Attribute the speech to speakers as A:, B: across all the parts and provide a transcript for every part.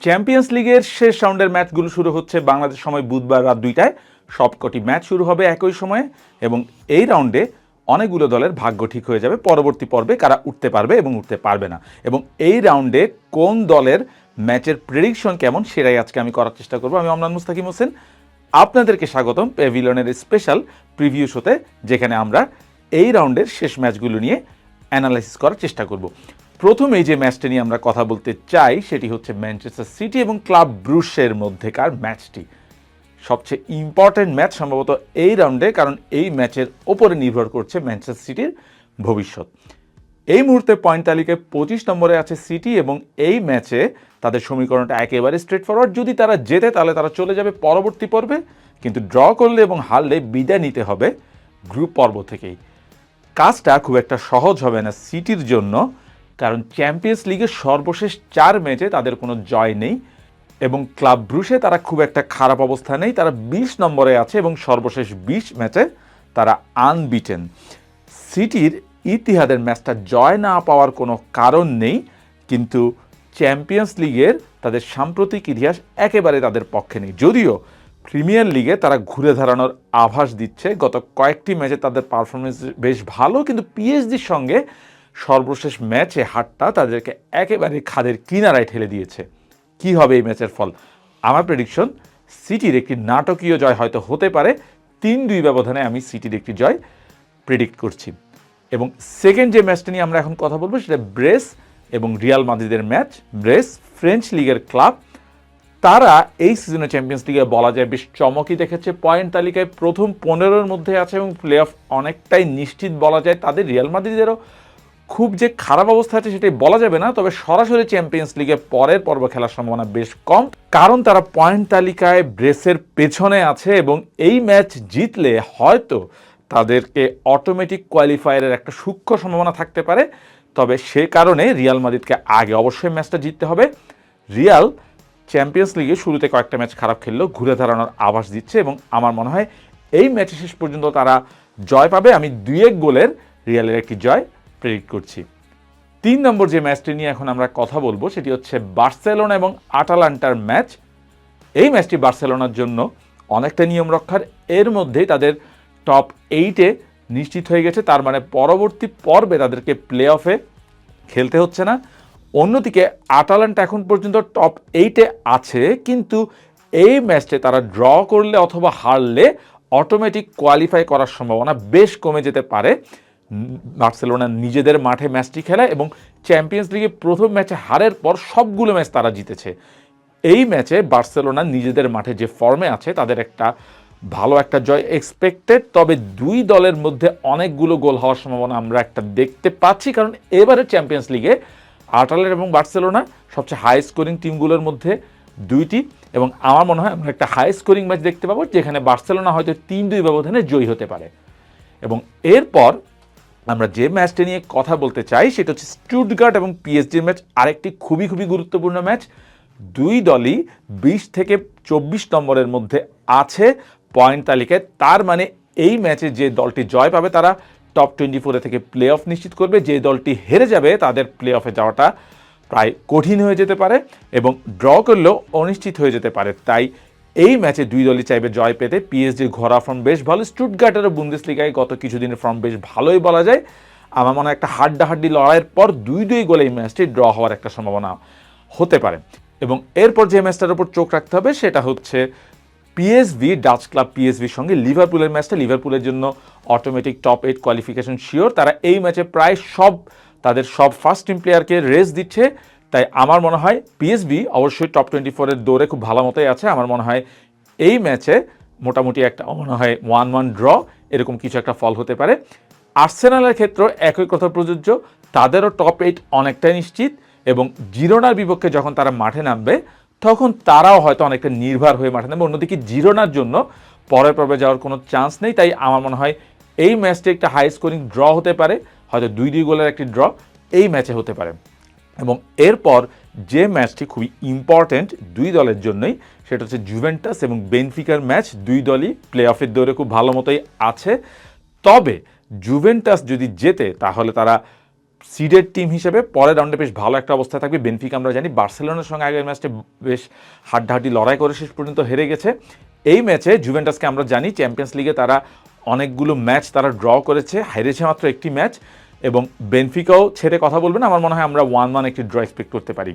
A: Champions লিগের শেষ রাউন্ডের ম্যাচগুলো শুরু হচ্ছে বাংলাদেশ সময় বুধবার রাত দুইটায়। সবকটি ম্যাচ শুরু হবে একই সময়ে এবং এই রাউন্ডে অনেকগুলো দলের ভাগ্য ঠিক হয়ে যাবে। পরবর্তী পর্বে কারা উঠতে পারবে এবং উঠতে পারবে না। এবং এই রাউন্ডে কোন দলের ম্যাচের প্রেডিকশন কেমন সেটাই আজকে আমি করার চেষ্টা করব। আমি অমরান মুস্তাকিম হোসেন। আপনাদেরকে স্বাগতম প্যাভিলনের স্পেশাল প্রিভিউ শোতে যেখানে আমরা এই রাউন্ডের শেষ ম্যাচগুলো নিয়ে অ্যানালাইসিস করার চেষ্টা করব। প্রথমেই যে ম্যাচটা নিয়ে আমরা কথা বলতে চাই, সেটি হচ্ছে ম্যানচেস্টার সিটি এবং ক্লাব ব্রুশের মধ্যেকার ম্যাচটি। সবচেয়ে ইম্পর্ট্যান্ট ম্যাচ সম্ভবত এই রাউন্ডে কারণ এই ম্যাচের ওপরে নির্ভর করছে ম্যানচেস্টার সিটির ভবিষ্যৎ। এই মুহূর্তে পয়েন্ট তালিকায় পঁচিশ নম্বরে আছে সিটি এবং এই ম্যাচে তাদের সমীকরণটা একেবারে স্ট্রেট ফরওয়ার্ড যদি তারা জেতে, তাহলে তারা চলে যাবে পরবর্তী পর্বে। কিন্তু ড্র করলে এবং হারলে বিদায় নিতে হবে গ্রুপ পর্ব থেকেই। কাজটা খুব একটা সহজ হবে না সিটির জন্য। কারণ চ্যাম্পিয়ন্স লিগের সর্বশেষ চার ম্যাচে তাদের কোনো জয় নেই এবং ক্লাব ব্রুশে তারা খুব একটা খারাপ অবস্থা নেই। তারা বিশ নম্বরে আছে এবং সর্বশেষ বিশ ম্যাচে তারা আনবিটেন সিটির ইতিহাদের ম্যাচটা জয় না পাওয়ার কোনো কারণ নেই, কিন্তু চ্যাম্পিয়ন্স লিগের তাদের সাম্প্রতিক ইতিহাস একেবারে তাদের পক্ষে নেই। যদিও প্রিমিয়ার লিগে তারা ঘুরে দাঁড়ানোর আভাস দিচ্ছে। গত কয়েকটি ম্যাচে তাদের পারফরমেন্স বেশ ভালো, কিন্তু পিএসজির সঙ্গে সর্বশেষ ম্যাচে হারটা তাদেরকে একেবারে খাদের কিনারায় ঠেলে দিয়েছে। কি হবে এই ম্যাচের ফল? আমার প্রেডিকশন সিটির একটি নাটকীয় জয় হয়তো হতে পারে। তিন দুই ব্যবধানে আমি সিটির একটি জয় প্রেডিক্ট করছি। এবং সেকেন্ড যে ম্যাচটা নিয়ে আমরা এখন কথা বলব সেটা ব্রেস এবং রিয়াল মাদ্রিদের ম্যাচ। ব্রেস ফ্রেঞ্চ লিগের ক্লাব তারা এই সিজনে চ্যাম্পিয়ন্স লিগে বলা যায় বেশ চমকই দেখেছে। পয়েন্ট তালিকায় প্রথম পনেরোর মধ্যে আছে এবং প্লে অফ অনেকটাই নিশ্চিত বলা যায় তাদের রিয়াল মাদ্রিদেরও। খুব যে খারাপ অবস্থা আছে সেটাই বলা যাবে না, তবে সরাসরি চ্যাম্পিয়ন্স লিগে পরের পর্ব খেলার সম্ভাবনা বেশ কম, কারণ তারা পয়েন্ট তালিকায় ব্রেসের পেছনে আছে এবং এই ম্যাচ জিতলে হয়তো তাদেরকে অটোমেটিক কোয়ালিফায়ারের একটা সূক্ষ্ম সম্ভাবনা থাকতে পারে, তবে সে কারণে রিয়াল মাদ্রিদকে আগে অবশ্যই ম্যাচটা জিততে হবে। রিয়াল চ্যাম্পিয়ন্স লিগে শুরুতে কয়েকটা ম্যাচ খারাপ খেললেও ঘুরে দাঁড়ানোর আভাস দিচ্ছে এবং আমার মনে হয় এই ম্যাচে শেষ পর্যন্ত তারা জয় পাবে। আমি দুই এক গোলের রিয়ালের একটি জয়। প্রেডিক্ট করছি। তিন নম্বর যে ম্যাচটি নিয়ে এখন আমরা কথা বলব, সেটি হচ্ছে বার্সেলোনা এবং আটালান্টার ম্যাচ। এই ম্যাচটি বার্সেলোনার জন্য অনেকটা নিয়ম রক্ষার। এর মধ্যেই তাদের টপ এইটে নিশ্চিত হয়ে গেছে। তার মানে পরবর্তী পর্বে তাদেরকে প্লে অফে খেলতে হচ্ছে না। অন্যদিকে আটালান্টা এখন পর্যন্ত টপ এইটে আছে, কিন্তু এই ম্যাচে তারা ড্র করলে অথবা হারলে অটোমেটিক কোয়ালিফাই করার সম্ভাবনা বেশ কমে যেতে পারে। বার্সেলোনা নিজেদের মাঠে ম্যাচটি খেলা এবং চ্যাম্পিয়ন্স লিগে প্রথম ম্যাচে হারের পর সবগুলো ম্যাচ তারা জিতেছে। এই ম্যাচে বার্সেলোনা নিজেদের মাঠে যে ফর্মে আছে, তাদের একটা ভালো একটা জয় এক্সপেক্টেড তবে দুই দলের মধ্যে অনেকগুলো গোল হওয়ার সম্ভাবনা আমরা একটা দেখতে পাচ্ছি। কারণ এবারে চ্যাম্পিয়ন্স লিগে আটালের এবং বার্সেলোনা সবচেয়ে হাই স্কোরিং টিমগুলোর মধ্যে দুইটি এবং আমার মনে হয় আমরা একটা হাই স্কোরিং ম্যাচ দেখতে পাবো, যেখানে বার্সেলোনা হয়তো তিন দুই ব্যবধানে জয়ী হতে পারে। এবং এরপর আমরা যে ম্যাচটা নিয়ে কথা বলতে চাই, সেটা হচ্ছে স্টুটগার্ট এবং পিএসজির ম্যাচ। আরেকটি খুবই খুবই গুরুত্বপূর্ণ ম্যাচ। দুই দলই বিশ থেকে চব্বিশ নম্বরের মধ্যে আছে পয়েন্ট তালিকায়। তার মানে এই ম্যাচে যে দলটি জয় পাবে, তারা টপ টোয়েন্টি ফোরে থেকে প্লে অফ নিশ্চিত করবে। যে দলটি হেরে যাবে, তাদের প্লে অফে যাওয়াটা প্রায় কঠিন হয়ে যেতে পারে এবং ড্র করলেও অনিশ্চিত হয়ে যেতে পারে। তাই এই ম্যাচে দুই দলই চাইবে জয় পেতে। পিএসজির ঘোরা ফর্ম বেশ ভালো। স্টুটগার্টেরও বুন্দেস লিগায় গত কিছুদিনের ফর্ম বেশ ভালোই বলা যায়। আমার মনে হয় একটা হাড্ডাহাড্ডি লড়াইয়ের পর দুই দুই গোলে এই ম্যাচটি ড্র হওয়ার একটা সম্ভাবনা হতে পারে। এবং এরপর যে ম্যাচটার উপর চোখ রাখতে হবে সেটা হচ্ছে পিএসভি ডাচ ক্লাব পিএসভির সঙ্গে লিভারপুলের ম্যাচটা। লিভারপুলের জন্য automatic top eight qualification sure তারা এই ম্যাচে প্রায় সব, তাদের সব ফার্স্ট টিম প্লেয়ারকে রেস দিচ্ছে। তাই আমার মনে হয় পিএসবি অবশ্যই টপ টোয়েন্টি ফোরের দৌড়ে খুব ভালো মতোই আছে। আমার মনে হয় এই ম্যাচে মোটামুটি একটা মনে হয় ওয়ান ওয়ান ড্র এরকম কিছু একটা ফল হতে পারে। আর্সেনালের ক্ষেত্রে একই কথা প্রযোজ্য, তাদেরও টপ এইট অনেকটাই নিশ্চিত এবং জিরোনার বিপক্ষে যখন তারা মাঠে নামবে, তখন তারাও হয়তো অনেকটা নির্ভর হয়ে মাঠে নামবে। অন্যদিকে জিরোনার জন্য পরের পর্বে যাওয়ার কোনো চান্স নেই, তাই আমার মনে হয় এই ম্যাচটি একটা হাই স্কোরিং ড্র হতে পারে, হয়তো দুই দুই গোলের একটি ড্র এই ম্যাচে হতে পারে। এবং এরপর যে ম্যাচটি খুবই ইম্পর্ট্যান্ট দুই দলের জন্যই, সেটা হচ্ছে জুভেন্টাস এবং বেনফিকার ম্যাচ, দুই দলই প্লে অফের দৌড়ে খুব ভালো মতোই আছে। তবে জুভেন্টাস যদি জেতে, তাহলে তারা সিডেড টিম হিসেবে পরের রাউন্ডে বেশ ভালো একটা অবস্থায় থাকবে। বেনফিক আমরা জানি বার্সেলোনার সঙ্গে আগের ম্যাচটা বেশ হাড্ডাহাড্ডি লড়াই করে শেষ পর্যন্ত হেরে গেছে। এই ম্যাচে জুভেন্টাসকে আমরা জানি চ্যাম্পিয়ন্স লিগে তারা অনেকগুলো ম্যাচ তারা ড্র করেছে। হেরেছে মাত্র একটি ম্যাচ। এবং বেনফিকাও ছেড়ে কথা বলবেন আমার মনে হয় আমরা ওয়ান ওয়ান একটি ড্র এক্সপেক্ট করতে পারি।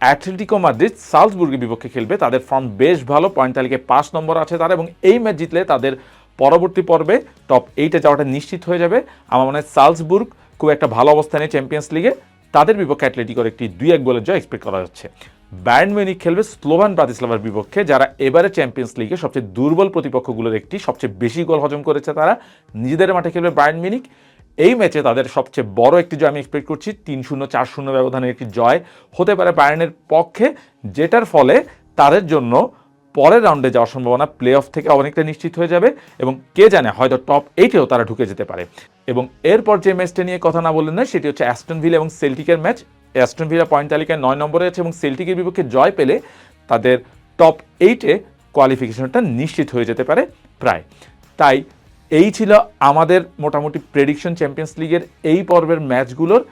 A: অ্যাথলেটিকো মাদ্রিদ সালসবুর্গের বিপক্ষে খেলবে। তাদের ফর্ম বেশ ভালো। পয়েন্ট তালিকায় পাঁচ নম্বর আছে তারা এবং এই ম্যাচ জিতলে তাদের পরবর্তী পর্বে টপ এইটে যাওয়াটা নিশ্চিত হয়ে যাবে। আমার মনে হয় সালসবুর্গ খুব একটা ভালো অবস্থানে চ্যাম্পিয়ন্স লিগে তাদের বিপক্ষে অ্যাথলেটিকোর একটি দুই এক গোলের জয় এক্সপেক্ট করা যাচ্ছে ব্যান্ড মিউনিক খেলবে স্লোভান ব্রাতিস্লাভার বিপক্ষে, যারা এবারে চ্যাম্পিয়ন্স লিগে সবচেয়ে দুর্বল প্রতিপক্ষগুলোর একটি, সবচেয়ে বেশি গোল হজম করেছে তারা। নিজেদের মাঠে খেলবে ব্যান্ড মিউনিক এই ম্যাচে তাদের সবচেয়ে বড় একটি জয় আমি এক্সপেক্ট করছি, তিন শূন্য, চার শূন্য ব্যবধানের একটি জয় হতে পারে বায়ার্নের পক্ষে, যেটার ফলে তাদের জন্য পরের রাউন্ডে যাওয়ার সম্ভাবনা প্লে অফ থেকে অনেকটা নিশ্চিত হয়ে যাবে এবং কে জানে হয়তো টপ এইটেও তারা ঢুকে যেতে পারে। এবং এরপর যে ম্যাচটা নিয়ে কথা না বললেন না, সেটি হচ্ছে অ্যাস্টনভিল এবং সেলটিকের ম্যাচ অ্যাস্টনভিলা পয়েন্ট তালিকায় নয় নম্বরে আছে এবং সেলটিকের বিপক্ষে জয় পেলে তাদের টপ এইটে কোয়ালিফিকেশনটা নিশ্চিত হয়ে যেতে পারে প্রায়। তাই এই ছিল আমাদের মোটামুটি প্রেডিকশন চ্যাম্পিয়ন্স লিগের এই পর্বের ম্যাচগুলোর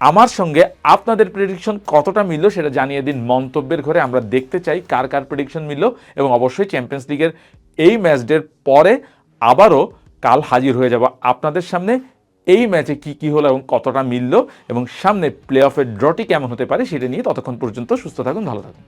A: আমার সঙ্গে আপনাদের প্রেডিকশন কতটা মিলল সেটা জানিয়ে দিন মন্তব্যের ঘরে। আমরা দেখতে চাই কার কার প্রেডিকশন মিলল এবং অবশ্যই চ্যাম্পিয়ন্স লিগের এই ম্যাচদের পরে আবারও কাল হাজির হয়ে যাব আপনাদের সামনে। এই ম্যাচে কি কি হলো এবং কতটা মিলল এবং সামনে প্লে অফের ড্রটি কেমন হতে পারে সেটা নিয়ে ততক্ষণ পর্যন্ত সুস্থ থাকুন, ভালো থাকুন।